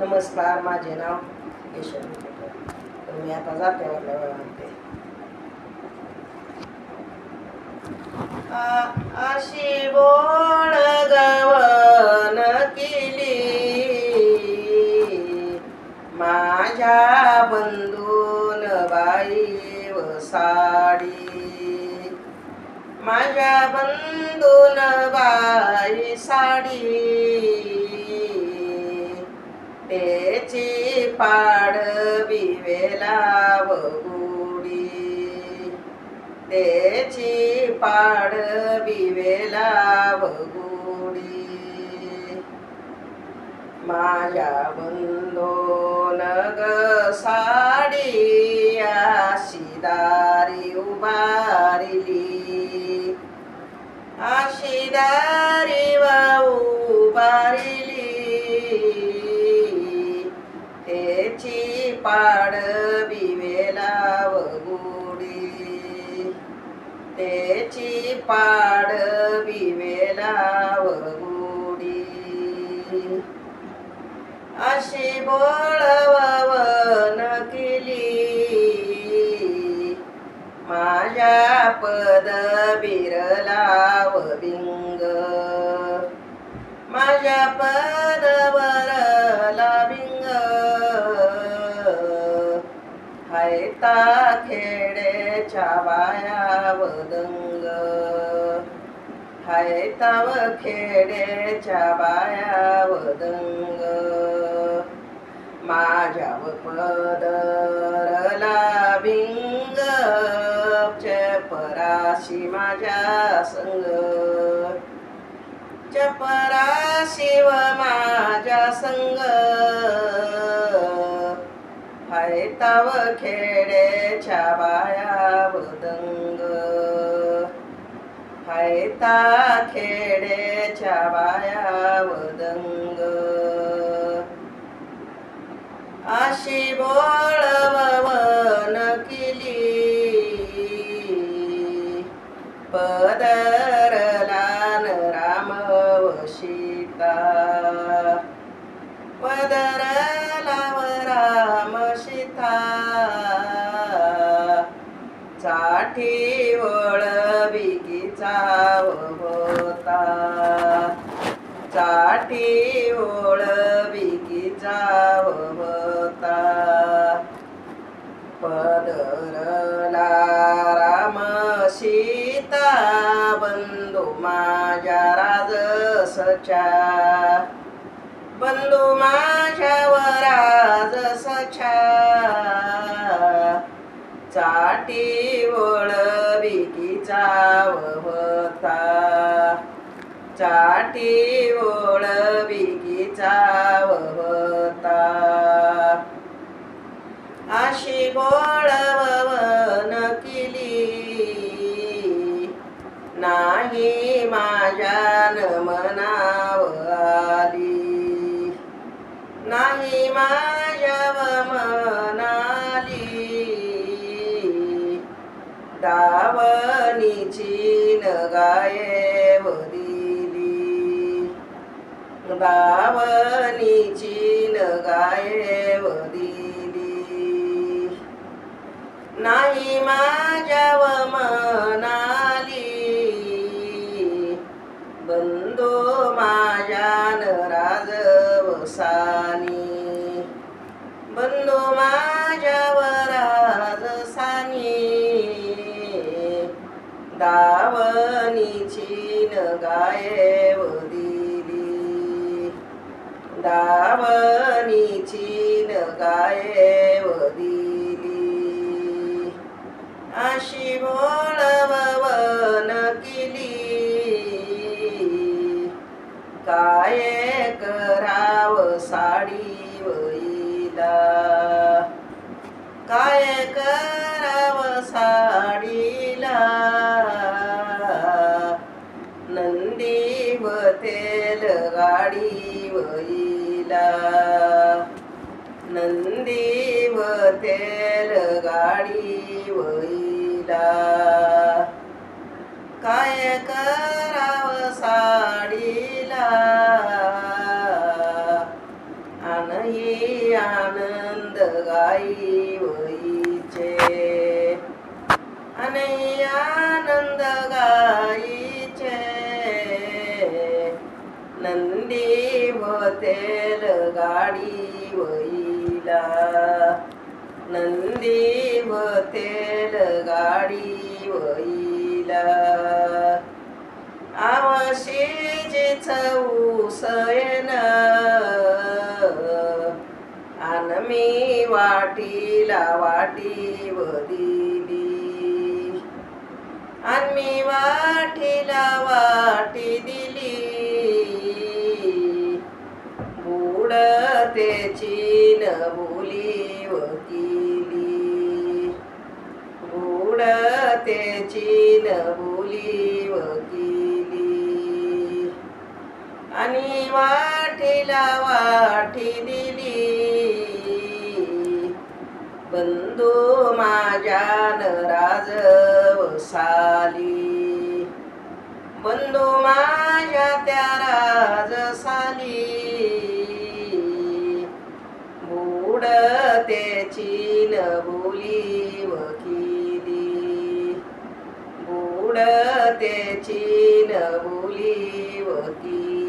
नमस्कार माझे नाव केशव तर मी आता जाते म्हटलं म्हणते अशी बोळ गवन केली. माझ्या बंधून बाई व साडी. माझ्या बंधून बाई साडी. त्याची पाडवी वेलाव गुडी त्याची पाडवी वेलाव गुडी माझ्या बंधोन ग साडी अशी दारी उभारिली. आशी दारी पाड पाडवी गुडी त्याची पाडवी वेलाव गुडी अशी बोळवन केली माझ्या पद बिरलाव बिंग माझ्या पद बाया वदंग हायताव खेडेच्या बाया वदंग माझ्या पदरला बिंग चपराशी माझ्या संग. चपराशी व माझ्या संग. तव खेडेच्या बाया मृदंग. हायता खेडेच्या बाया मृदंग. आशी माझ्या राजसच्या बंधू माझ्यावर राजसच्या चाटी चाव होता. चाटी चाव होता. अशी बोळ माझ्या मनाव नाही माझ्या मनाली. दावणीची नगाये वदिली दावणीची नगाये वदिली नाही माझ्या दावणीची नगाये दिली दावणीची नगाये दिली अशी बोळवण केली. काय कराव साडी वईला काय कराव नंदी व तेल गाडी वईला नंदी व तेल गाडी वईला काय कराव साडीला? आन आनंद गाई वईचे आणि नंदी व तेल गाडी वईला आवशीच उसयन आनमी वाटीला वाटी दिली आनमी वाटीला वाटी दिली. बुडतेची त्याची बोली वाटीला वाटी दिली. बंधू माझ्या नराज साली बंधू माझ्या त्या राज साली. बुडतेची न बोली वकिली. त्याची न बोली वकिली.